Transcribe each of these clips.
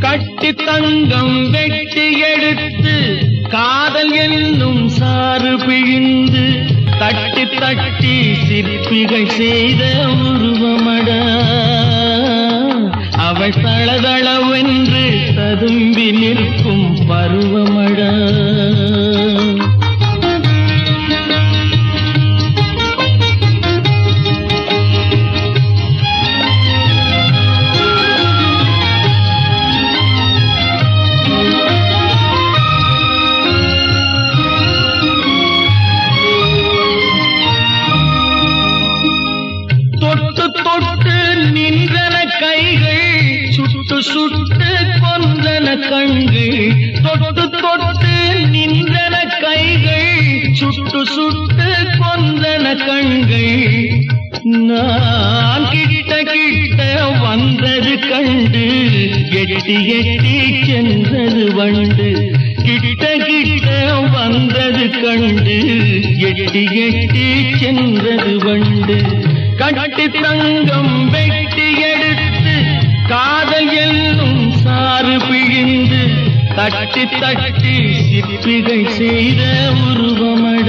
கட்டி தங்கம் வெட்டி எடுத்து காதல் என்னும் சாறு பிழிந்து தட்டி தட்டி சிற்பிகள் செய்த உருவமட. அவள் தளதளவென்று ததும்பி நிற்கும் பருவமட. தொட்டு தொட்டு நின்றன கைகள் சுட்டு சுட்டு கொன்றன கண்கள் தொட்டு தொட்டு நின்றன கைகள் சுட்டு சுட்டு கொன்றன கண்கள். நான் கிட்ட கிட்ட வந்தது கண்டு எட்டி எட்டி சென்றது வண்டு. கிட்ட கிட்ட வந்தது கண்டு எட்டி எட்டி சென்றது வண்டு. கட்டி தங்கம் வெட்டி எடுத்து காதல் என்னும் சாறு பிழிந்து தட்டி தட்டி சிற்பிகை செய்த உருவமட.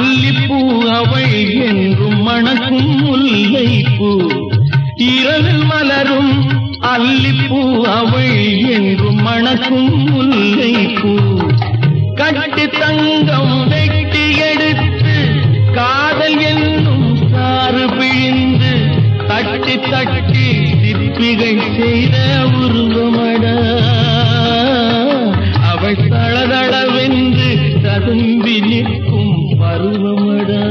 அல்லிப்பூ அவள் என்றும் மணக்கும் முல்லைப்பூ. இரவில் மலரும் அல்லிப்பூ அவள் என்றும் மணக்கும் முல்லைப்பூ. கட்டு தங்கம் வெட்டி எடுத்து காதல் என்னும் சாறு பிழிந்து தட்டி தட்டி சிற்பிகள் செய்த ஓட